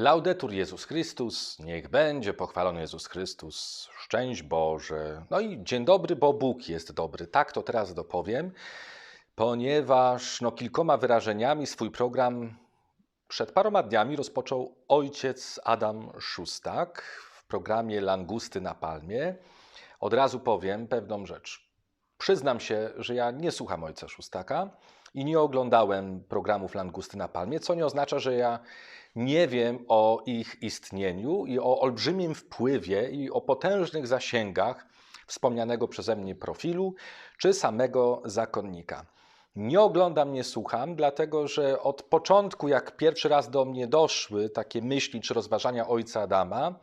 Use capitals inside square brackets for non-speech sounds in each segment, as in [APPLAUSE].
Laudetur Jezus Chrystus, niech będzie pochwalony Jezus Chrystus, szczęść Boże. No i dzień dobry, bo Bóg jest dobry. Tak to teraz dopowiem, ponieważ no, kilkoma wyrażeniami swój program przed paroma dniami rozpoczął ojciec Adam Szustak w programie Langusty na Palmie. Od razu powiem pewną rzecz. Przyznam się, że ja nie słucham ojca Szustaka i nie oglądałem programów Langusty na Palmie, co nie oznacza, że ja nie wiem o ich istnieniu i o olbrzymim wpływie i o potężnych zasięgach wspomnianego przeze mnie profilu czy samego zakonnika. Nie oglądam, nie słucham, dlatego że od początku, jak pierwszy raz do mnie doszły takie myśli czy rozważania ojca Adama,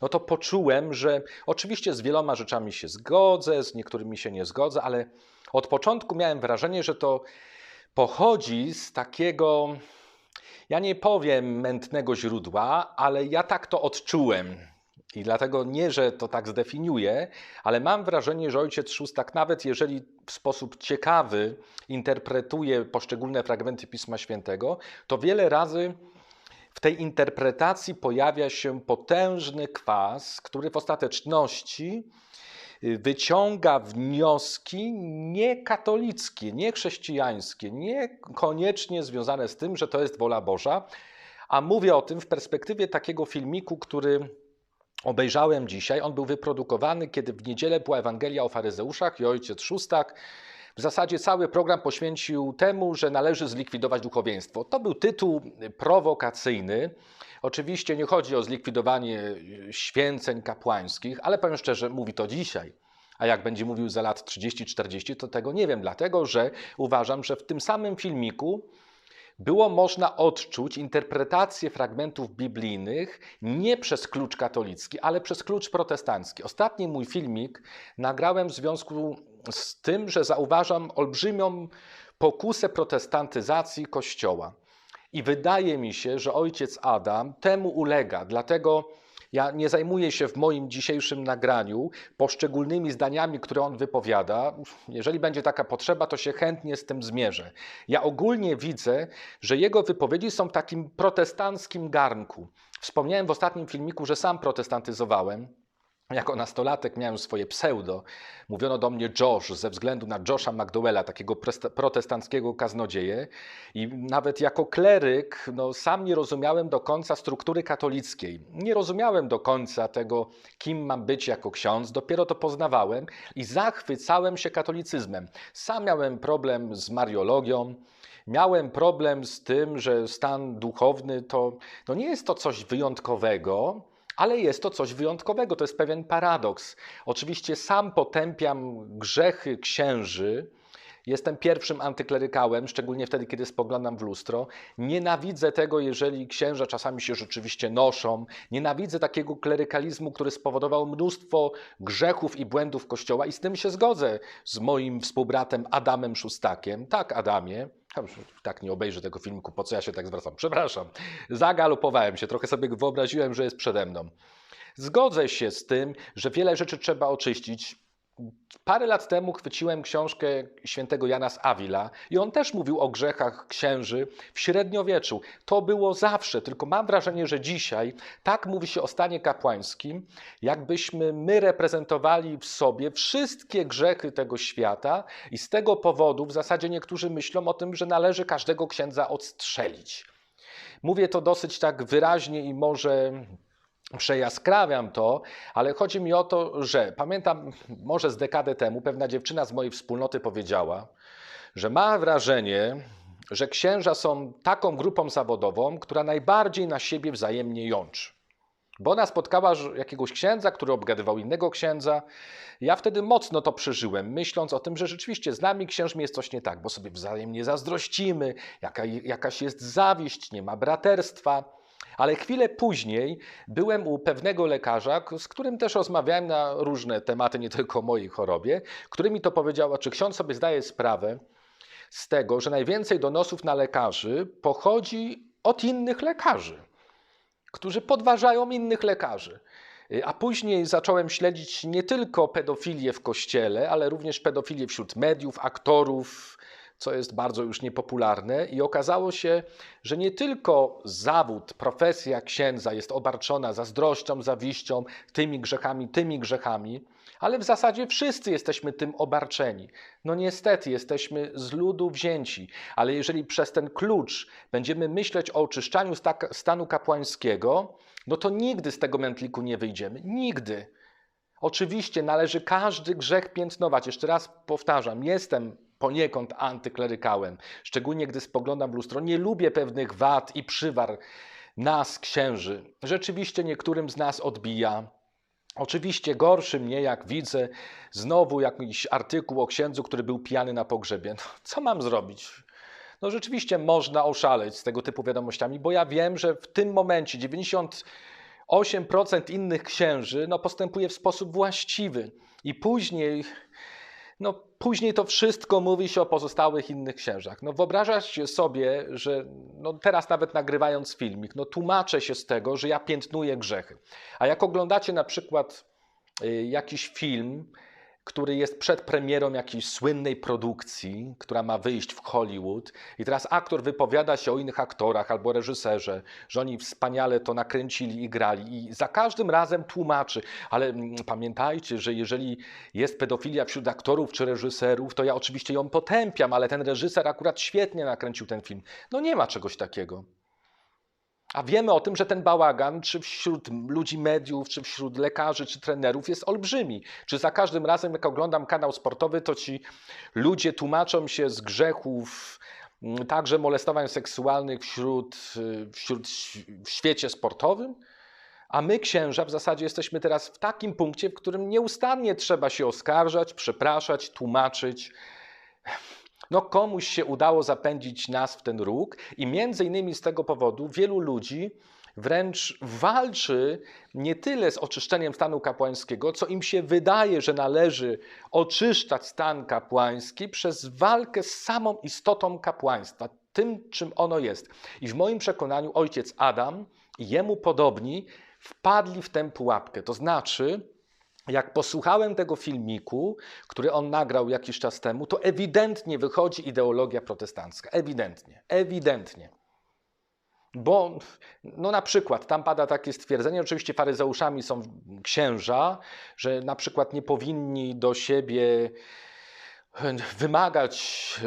no to poczułem, że oczywiście z wieloma rzeczami się zgodzę, z niektórymi się nie zgodzę, ale od początku miałem wrażenie, że to pochodzi z takiego, ja nie powiem mętnego źródła, ale ja tak to odczułem. I dlatego nie, że to tak zdefiniuję, ale mam wrażenie, że ojciec Szóstak, nawet jeżeli w sposób ciekawy interpretuje poszczególne fragmenty Pisma Świętego, to wiele razy w tej interpretacji pojawia się potężny kwas, który w ostateczności wyciąga wnioski niekatolickie, niechrześcijańskie, niekoniecznie związane z tym, że to jest wola Boża. A mówię o tym w perspektywie takiego filmiku, który obejrzałem dzisiaj. On był wyprodukowany, kiedy w niedzielę była Ewangelia o faryzeuszach i ojciec Szóstak w zasadzie cały program poświęcił temu, że należy zlikwidować duchowieństwo. To był tytuł prowokacyjny. Oczywiście nie chodzi o zlikwidowanie święceń kapłańskich, ale powiem szczerze, mówi to dzisiaj. A jak będzie mówił za lat 30-40, to tego nie wiem, dlatego że uważam, że w tym samym filmiku było można odczuć interpretację fragmentów biblijnych nie przez klucz katolicki, ale przez klucz protestancki. Ostatni mój filmik nagrałem w związku z tym, że zauważam olbrzymią pokusę protestantyzacji Kościoła. I wydaje mi się, że ojciec Adam temu ulega, dlatego ja nie zajmuję się w moim dzisiejszym nagraniu poszczególnymi zdaniami, które on wypowiada. Jeżeli będzie taka potrzeba, to się chętnie z tym zmierzę. Ja ogólnie widzę, że jego wypowiedzi są w takim protestanckim garnku. Wspomniałem w ostatnim filmiku, że sam protestantyzowałem. Jako nastolatek miałem swoje pseudo. Mówiono do mnie Josh ze względu na Josha McDowella, takiego protestanckiego kaznodzieję. I nawet jako kleryk no, sam nie rozumiałem do końca struktury katolickiej. Nie rozumiałem do końca tego, kim mam być jako ksiądz. Dopiero to poznawałem i zachwycałem się katolicyzmem. Sam miałem problem z mariologią. Miałem problem z tym, że stan duchowny to no nie jest to coś wyjątkowego, ale jest to coś wyjątkowego, to jest pewien paradoks. Oczywiście sam potępiam grzechy księży, Jestem pierwszym antyklerykałem, szczególnie wtedy, kiedy spoglądam w lustro. Nienawidzę tego, jeżeli księża czasami się rzeczywiście noszą. Nienawidzę takiego klerykalizmu, który spowodował mnóstwo grzechów i błędów Kościoła i z tym się zgodzę z moim współbratem Adamem Szustakiem. Tak, Adamie. Tak, nie obejrzę tego filmiku, po co ja się tak zwracam. Przepraszam, zagalopowałem się, trochę sobie wyobraziłem, że jest przede mną. Zgodzę się z tym, że wiele rzeczy trzeba oczyścić. Parę lat temu chwyciłem książkę świętego Jana z Avila i on też mówił o grzechach księży w średniowieczu. To było zawsze, tylko mam wrażenie, że dzisiaj tak mówi się o stanie kapłańskim, jakbyśmy my reprezentowali w sobie wszystkie grzechy tego świata i z tego powodu w zasadzie niektórzy myślą o tym, że należy każdego księdza odstrzelić. Mówię to dosyć tak wyraźnie i może przejaskrawiam to, ale chodzi mi o to, że pamiętam może z dekadę temu pewna dziewczyna z mojej wspólnoty powiedziała, że ma wrażenie, że księża są taką grupą zawodową, która najbardziej na siebie wzajemnie jączy. Bo ona spotkała jakiegoś księdza, który obgadywał innego księdza. Ja wtedy mocno to przeżyłem, myśląc o tym, że rzeczywiście z nami księżmi jest coś nie tak, bo sobie wzajemnie zazdrościmy, jaka, jakaś jest zawiść, nie ma braterstwa. Ale chwilę później byłem u pewnego lekarza, z którym też rozmawiałem na różne tematy, nie tylko o mojej chorobie, który mi to powiedział, czy ksiądz sobie zdaje sprawę z tego, że najwięcej donosów na lekarzy pochodzi od innych lekarzy, którzy podważają innych lekarzy. A później zacząłem śledzić nie tylko pedofilię w kościele, ale również pedofilię wśród mediów, aktorów, co jest bardzo już niepopularne, i okazało się, że nie tylko zawód, profesja księdza jest obarczona zazdrością, zawiścią, tymi grzechami, tymi grzechami, ale w zasadzie wszyscy jesteśmy tym obarczeni. No niestety, jesteśmy z ludu wzięci, ale jeżeli przez ten klucz będziemy myśleć o oczyszczaniu stanu kapłańskiego, no to nigdy z tego mętliku nie wyjdziemy. Nigdy. Oczywiście należy każdy grzech piętnować. Jeszcze raz powtarzam, jestem poniekąd antyklerykałem, szczególnie gdy spoglądam w lustro. Nie lubię pewnych wad i przywar nas, księży. Rzeczywiście niektórym z nas odbija. Oczywiście gorszy mnie, jak widzę znowu jakiś artykuł o księdzu, który był pijany na pogrzebie. No, co mam zrobić? No rzeczywiście można oszaleć z tego typu wiadomościami, bo ja wiem, że w tym momencie 98% innych księży no, postępuje w sposób właściwy i później no później to wszystko mówi się o pozostałych innych księżach. No wyobrażasz sobie, że no teraz nawet nagrywając filmik, no tłumaczę się z tego, że ja piętnuję grzechy. A jak oglądacie na przykład y, jakiś film, który jest przed premierą jakiejś słynnej produkcji, która ma wyjść w Hollywood. I teraz aktor wypowiada się o innych aktorach albo reżyserze, że oni wspaniale to nakręcili i grali. I za każdym razem tłumaczy, ale mm, pamiętajcie, że jeżeli jest pedofilia wśród aktorów czy reżyserów, to ja oczywiście ją potępiam, ale ten reżyser akurat świetnie nakręcił ten film. No nie ma czegoś takiego. A wiemy o tym, że ten bałagan, czy wśród ludzi mediów, czy wśród lekarzy, czy trenerów, jest olbrzymi. Czy za każdym razem, jak oglądam kanał sportowy, to ci ludzie tłumaczą się z grzechów, mm, także molestowań seksualnych wśród, y, wśród, w świecie sportowym? A my, księża, w zasadzie jesteśmy teraz w takim punkcie, w którym nieustannie trzeba się oskarżać, przepraszać, tłumaczyć no komuś się udało zapędzić nas w ten róg i między innymi z tego powodu wielu ludzi wręcz walczy nie tyle z oczyszczeniem stanu kapłańskiego, co im się wydaje, że należy oczyszczać stan kapłański przez walkę z samą istotą kapłaństwa, tym czym ono jest. I w moim przekonaniu ojciec Adam i jemu podobni wpadli w tę pułapkę. To znaczy, jak posłuchałem tego filmiku, który on nagrał jakiś czas temu, to ewidentnie wychodzi ideologia protestancka. Ewidentnie, ewidentnie. Bo, no na przykład, tam pada takie stwierdzenie, oczywiście faryzeuszami są księża, że na przykład nie powinni do siebie wymagać,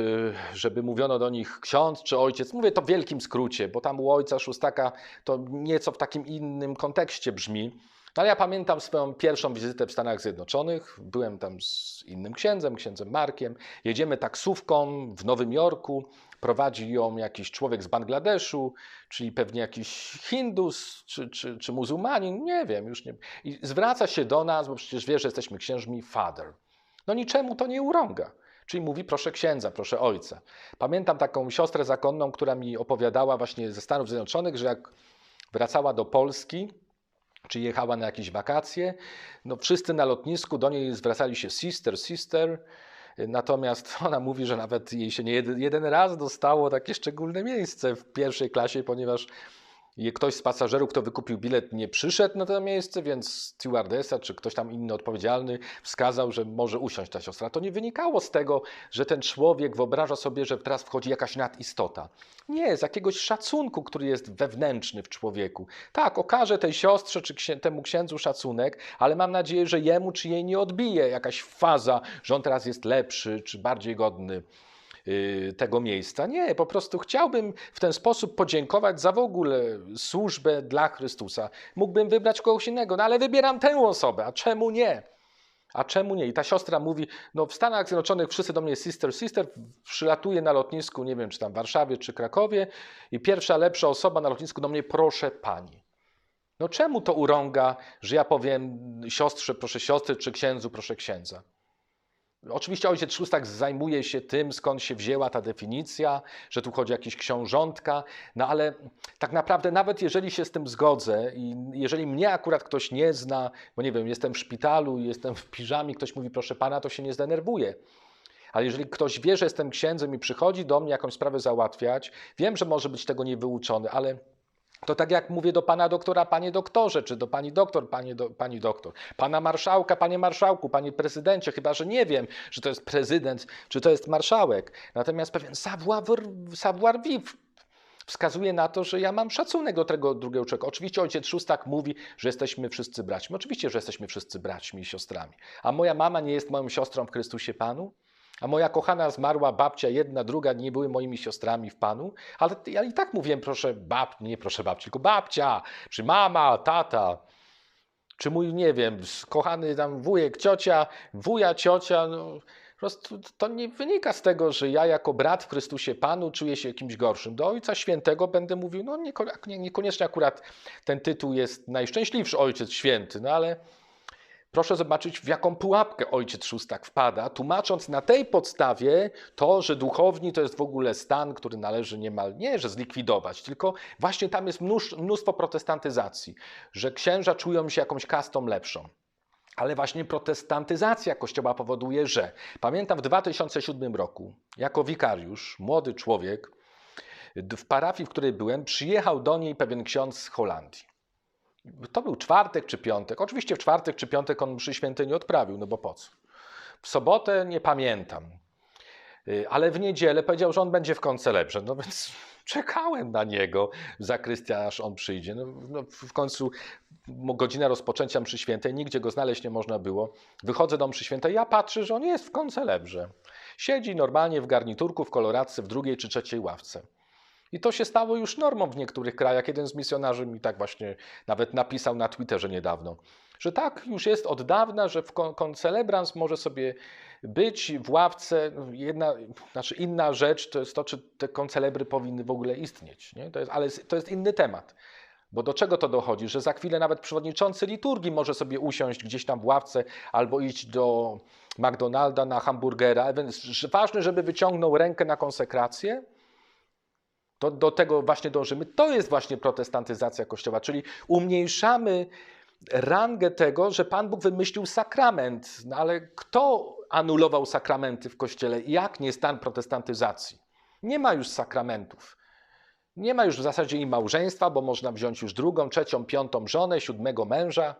żeby mówiono do nich ksiądz czy ojciec. Mówię to w wielkim skrócie, bo tam u ojca szóstaka to nieco w takim innym kontekście brzmi. No ale ja pamiętam swoją pierwszą wizytę w Stanach Zjednoczonych. Byłem tam z innym księdzem, księdzem Markiem. Jedziemy taksówką w Nowym Jorku. Prowadzi ją jakiś człowiek z Bangladeszu, czyli pewnie jakiś Hindus czy, czy, czy muzułmanin, nie wiem, już nie. I zwraca się do nas, bo przecież wie, że jesteśmy księżmi, father. No niczemu to nie urąga. Czyli mówi, proszę księdza, proszę ojca. Pamiętam taką siostrę zakonną, która mi opowiadała właśnie ze Stanów Zjednoczonych, że jak wracała do Polski, czy jechała na jakieś wakacje. No, wszyscy na lotnisku do niej zwracali się sister, sister. Natomiast [LAUGHS] ona mówi, że nawet jej się nie jeden, jeden raz dostało takie szczególne miejsce w pierwszej klasie, ponieważ ktoś z pasażerów, kto wykupił bilet, nie przyszedł na to miejsce, więc stewardessa czy ktoś tam inny odpowiedzialny wskazał, że może usiąść ta siostra. To nie wynikało z tego, że ten człowiek wyobraża sobie, że teraz wchodzi jakaś nadistota. Nie, z jakiegoś szacunku, który jest wewnętrzny w człowieku. Tak, okaże tej siostrze czy temu księdzu szacunek, ale mam nadzieję, że jemu czy jej nie odbije jakaś faza, że on teraz jest lepszy czy bardziej godny tego miejsca. Nie, po prostu chciałbym w ten sposób podziękować za w ogóle służbę dla Chrystusa. Mógłbym wybrać kogoś innego, no ale wybieram tę osobę, a czemu nie? A czemu nie? I ta siostra mówi, no w Stanach Zjednoczonych wszyscy do mnie sister, sister, przylatuje na lotnisku, nie wiem, czy tam w Warszawie, czy Krakowie i pierwsza lepsza osoba na lotnisku do mnie, proszę pani. No czemu to urąga, że ja powiem siostrze, proszę siostry, czy księdzu, proszę księdza? Oczywiście ojciec Szóstak zajmuje się tym, skąd się wzięła ta definicja, że tu chodzi o jakieś książątka, no ale tak naprawdę nawet jeżeli się z tym zgodzę i jeżeli mnie akurat ktoś nie zna, bo nie wiem, jestem w szpitalu, jestem w piżamie, ktoś mówi proszę pana, to się nie zdenerwuje. Ale jeżeli ktoś wie, że jestem księdzem i przychodzi do mnie jakąś sprawę załatwiać, wiem, że może być tego niewyuczony, ale To tak jak mówię do pana doktora, panie doktorze, czy do pani doktor, panie do, pani doktor, pana marszałka, panie marszałku, panie prezydencie, chyba że nie wiem, czy to jest prezydent, czy to jest marszałek. Natomiast pewien savoir vivre wskazuje na to, że ja mam szacunek do tego drugiego człowieka. Oczywiście ojciec Szóstak mówi, że jesteśmy wszyscy braćmi. Oczywiście, że jesteśmy wszyscy braćmi i siostrami. A moja mama nie jest moją siostrą w Chrystusie Panu? A moja kochana zmarła babcia, jedna, druga, nie były moimi siostrami w Panu, ale ja i tak mówiłem, proszę bab, nie proszę babci, tylko babcia, czy mama, tata, czy mój, nie wiem, kochany tam wujek, ciocia, wuja, ciocia, no, prostu to nie wynika z tego, że ja jako brat w Chrystusie Panu czuję się jakimś gorszym. Do Ojca Świętego będę mówił, no niekoniecznie akurat ten tytuł jest najszczęśliwszy Ojciec Święty, no ale Proszę zobaczyć, w jaką pułapkę ojciec Szóstak wpada, tłumacząc na tej podstawie to, że duchowni to jest w ogóle stan, który należy niemal nie, że zlikwidować, tylko właśnie tam jest mnóstwo protestantyzacji, że księża czują się jakąś kastą lepszą. Ale właśnie protestantyzacja Kościoła powoduje, że pamiętam w 2007 roku, jako wikariusz, młody człowiek, w parafii, w której byłem, przyjechał do niej pewien ksiądz z Holandii. To był czwartek czy piątek. Oczywiście w czwartek czy piątek on mszy świętej nie odprawił, no bo po co? W sobotę nie pamiętam. Y, ale w niedzielę powiedział, że on będzie w koncelebrze. No [LAUGHS] więc czekałem na niego w zakrystii, aż on przyjdzie. No, no, w końcu godzina rozpoczęcia mszy świętej, nigdzie go znaleźć nie można było. Wychodzę do mszy świętej, ja patrzę, że on jest w koncelebrze. Siedzi normalnie w garniturku, w koloradce, w drugiej czy trzeciej ławce. I to się stało już normą w niektórych krajach. Jeden z misjonarzy mi tak właśnie nawet napisał na Twitterze niedawno, że tak już jest od dawna, że w koncelebrans może sobie być w ławce. Jedna, znaczy inna rzecz to jest to, czy te koncelebry powinny w ogóle istnieć. Nie? To jest, ale to jest inny temat. Bo do czego to dochodzi? Że za chwilę nawet przewodniczący liturgii może sobie usiąść gdzieś tam w ławce albo iść do McDonalda na hamburgera. Ważne, żeby wyciągnął rękę na konsekrację, to do tego właśnie dążymy. To jest właśnie protestantyzacja Kościoła, czyli umniejszamy rangę tego, że Pan Bóg wymyślił sakrament. No ale kto anulował sakramenty w Kościele? Jak nie stan protestantyzacji? Nie ma już sakramentów. Nie ma już w zasadzie i małżeństwa, bo można wziąć już drugą, trzecią, piątą żonę, siódmego męża.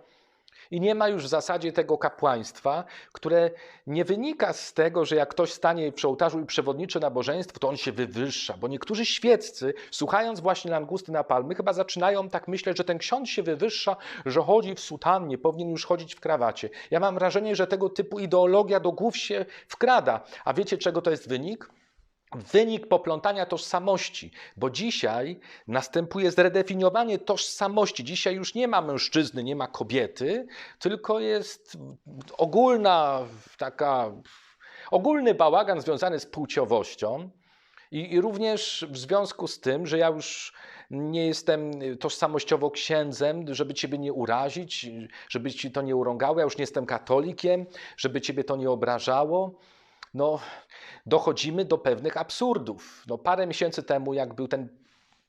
I nie ma już w zasadzie tego kapłaństwa, które nie wynika z tego, że jak ktoś stanie przy ołtarzu i przewodniczy nabożeństwo, to on się wywyższa. Bo niektórzy świeccy, słuchając właśnie Langusty na Palmy, chyba zaczynają tak myśleć, że ten ksiądz się wywyższa, że chodzi w sutannie, powinien już chodzić w krawacie. Ja mam wrażenie, że tego typu ideologia do głów się wkrada. A wiecie, czego to jest wynik? Wynik poplątania tożsamości, bo dzisiaj następuje zredefiniowanie tożsamości. Dzisiaj już nie ma mężczyzny, nie ma kobiety, tylko jest ogólna taka ogólny bałagan związany z płciowością. I, I, również w związku z tym, że ja już nie jestem tożsamościowo księdzem, żeby ciebie nie urazić, żeby ci to nie urągało, ja już nie jestem katolikiem, żeby ciebie to nie obrażało no, dochodzimy do pewnych absurdów. No, parę miesięcy temu, jak był ten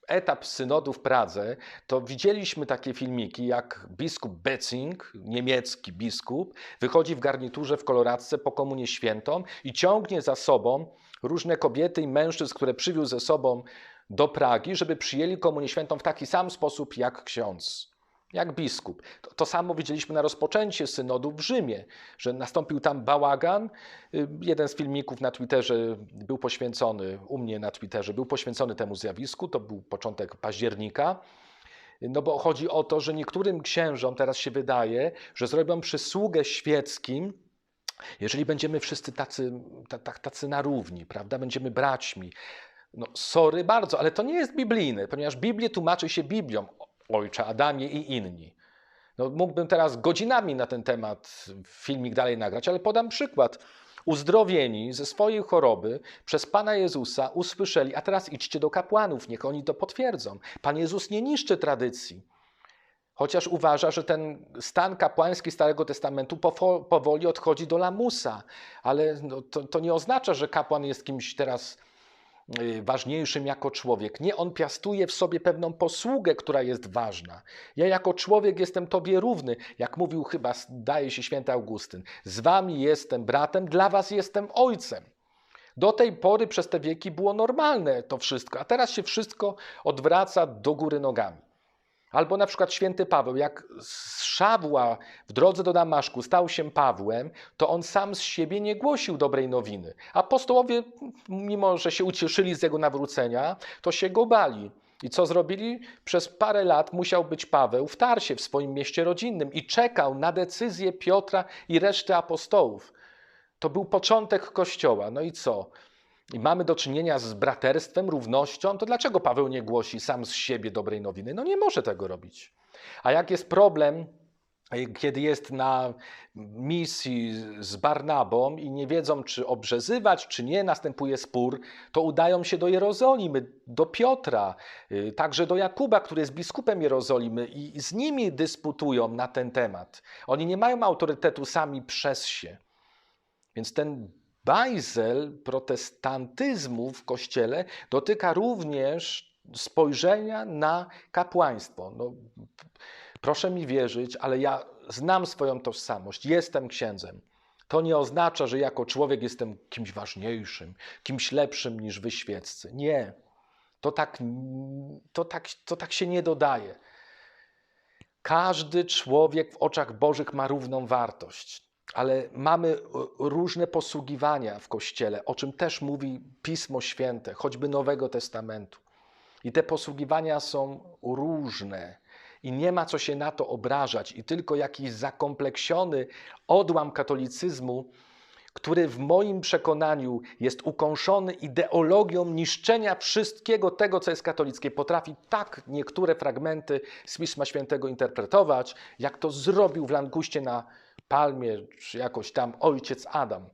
etap synodu w Pradze, to widzieliśmy takie filmiki, jak biskup Betzing, niemiecki biskup, wychodzi w garniturze w koloradce po komunie świętą i ciągnie za sobą różne kobiety i mężczyzn, które przywiózł ze sobą do Pragi, żeby przyjęli komunię świętą w taki sam sposób jak ksiądz jak biskup. To, to, samo widzieliśmy na rozpoczęcie synodu w Rzymie, że nastąpił tam bałagan. Y, jeden z filmików na Twitterze był poświęcony, u mnie na Twitterze, był poświęcony temu zjawisku, to był początek października. No bo chodzi o to, że niektórym księżom teraz się wydaje, że zrobią przysługę świeckim, jeżeli będziemy wszyscy tacy, tacy na równi, prawda? Będziemy braćmi. No, sorry bardzo, ale to nie jest biblijne, ponieważ Biblię tłumaczy się Biblią. Ojcze Adamie i inni. No, mógłbym teraz godzinami na ten temat filmik dalej nagrać, ale podam przykład. Uzdrowieni ze swojej choroby przez Pana Jezusa usłyszeli, a teraz idźcie do kapłanów, niech oni to potwierdzą. Pan Jezus nie niszczy tradycji. Chociaż uważa, że ten stan kapłański Starego Testamentu powoli odchodzi do lamusa, ale no, to, to nie oznacza, że kapłan jest kimś teraz ważniejszym jako człowiek. Nie, on piastuje w sobie pewną posługę, która jest ważna. Ja jako człowiek jestem Tobie równy, jak mówił chyba, daje się święty Augustyn. Z Wami jestem bratem, dla Was jestem ojcem. Do tej pory przez te wieki było normalne to wszystko, a teraz się wszystko odwraca do góry nogami. Albo na przykład święty Paweł, jak z Szawła w drodze do Damaszku stał się Pawłem, to on sam z siebie nie głosił dobrej nowiny. Apostołowie, mimo że się ucieszyli z jego nawrócenia, to się go bali. I co zrobili? Przez parę lat musiał być Paweł w Tarsie, w swoim mieście rodzinnym i czekał na decyzję Piotra i reszty apostołów. To był początek Kościoła. No i co? I mamy do czynienia z braterstwem, równością, to dlaczego Paweł nie głosi sam z siebie dobrej nowiny? No nie może tego robić. A jak jest problem, kiedy jest na misji z Barnabą i nie wiedzą, czy obrzezywać, czy nie, następuje spór, to udają się do Jerozolimy, do Piotra, y, także do Jakuba, który jest biskupem Jerozolimy i z nimi dysputują na ten temat. Oni nie mają autorytetu sami przez się. Więc ten bajzel protestantyzmu w kościele dotyka również spojrzenia na kapłaństwo. No, proszę mi wierzyć, ale ja znam swoją tożsamość, jestem księdzem. To nie oznacza, że jako człowiek jestem kimś ważniejszym, kimś lepszym niż wy świeccy. Nie. To tak, to tak, to tak się nie dodaje. Każdy człowiek w oczach Bożych ma równą wartość ale mamy różne posługiwania w Kościele, o czym też mówi Pismo Święte, choćby Nowego Testamentu. I te posługiwania są różne. I nie ma co się na to obrażać, i tylko jakiś zakompleksiony odłam katolicyzmu, który w moim przekonaniu jest ukąszony ideologią niszczenia wszystkiego tego, co jest katolickie, potrafi tak niektóre fragmenty z Pisma Świętego interpretować, jak to zrobił w Languście na Palmie, czy jakoś tam ojciec Adam.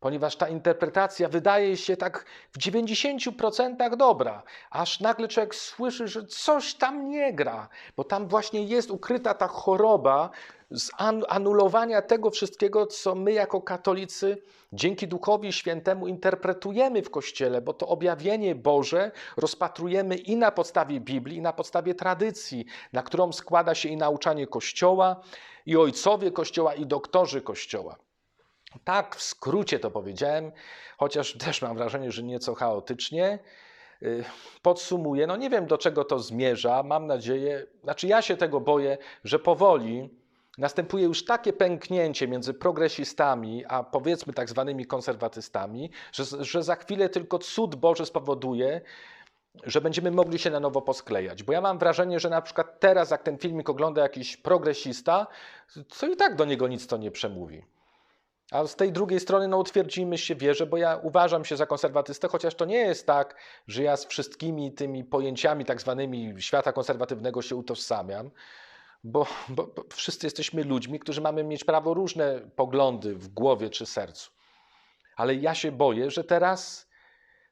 Ponieważ ta interpretacja wydaje się tak w 90% dobra, aż nagle człowiek słyszy, że coś tam nie gra, bo tam właśnie jest ukryta ta choroba z anulowania tego wszystkiego, co my jako katolicy dzięki Duchowi Świętemu interpretujemy w Kościele, bo to objawienie Boże rozpatrujemy i na podstawie Biblii, i na podstawie tradycji, na którą składa się i nauczanie Kościoła, i ojcowie Kościoła, i doktorzy Kościoła. Tak w skrócie to powiedziałem, chociaż [LAUGHS] też mam wrażenie, że nieco chaotycznie. Y, podsumuję, no nie wiem do czego to zmierza. Mam nadzieję, znaczy ja się tego boję, że powoli następuje już takie pęknięcie między progresistami, a powiedzmy tak zwanymi konserwatystami, że, że za chwilę tylko cud Boży spowoduje, że będziemy mogli się na nowo posklejać. Bo ja mam wrażenie, że na przykład teraz, jak ten filmik ogląda jakiś progresista, to i tak do niego nic to nie przemówi. A z tej drugiej strony, no utwierdzimy się wierzę, bo ja uważam się za konserwatystę, chociaż to nie jest tak, że ja z wszystkimi tymi pojęciami tak zwanymi świata konserwatywnego się utożsamiam, bo, bo, bo wszyscy jesteśmy ludźmi, którzy mamy mieć prawo różne poglądy w głowie czy sercu. Ale ja się boję, że teraz,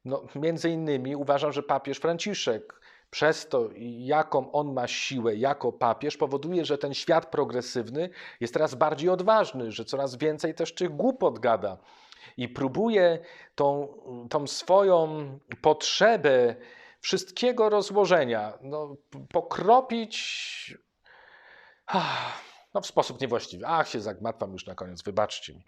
no, między innymi uważam, że papież Franciszek przez to, jaką on ma siłę jako papież, powoduje, że ten świat progresywny jest coraz bardziej odważny, że coraz więcej też tych głupot gada i próbuje tą, tą swoją potrzebę wszystkiego rozłożenia no, pokropić no, w sposób niewłaściwy. Ach, się zagmatwam już na koniec, wybaczcie mi.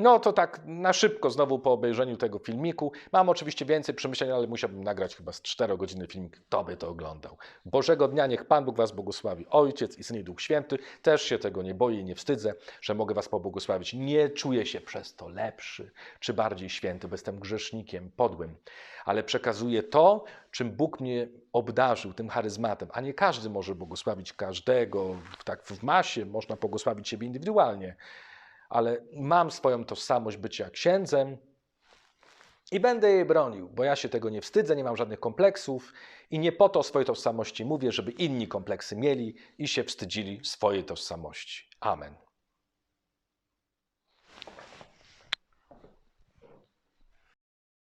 No to tak na szybko znowu po obejrzeniu tego filmiku. Mam oczywiście więcej przemyśleń, ale musiałbym nagrać chyba z 4 godziny filmik. Kto by to oglądał? Bożego dnia, niech Pan Bóg Was błogosławi. Ojciec i Syn i Duch Święty. Też się tego nie boję i nie wstydzę, że mogę Was pobłogosławić. Nie czuję się przez to lepszy czy bardziej święty, bo jestem grzesznikiem, podłym. Ale przekazuję to, czym Bóg mnie obdarzył, tym charyzmatem. A nie każdy może błogosławić każdego. Tak w masie można błogosławić siebie indywidualnie ale mam swoją tożsamość bycia księdzem i będę jej bronił, bo ja się tego nie wstydzę, nie mam żadnych kompleksów i nie po to swojej tożsamości mówię, żeby inni kompleksy mieli i się wstydzili swojej tożsamości. Amen.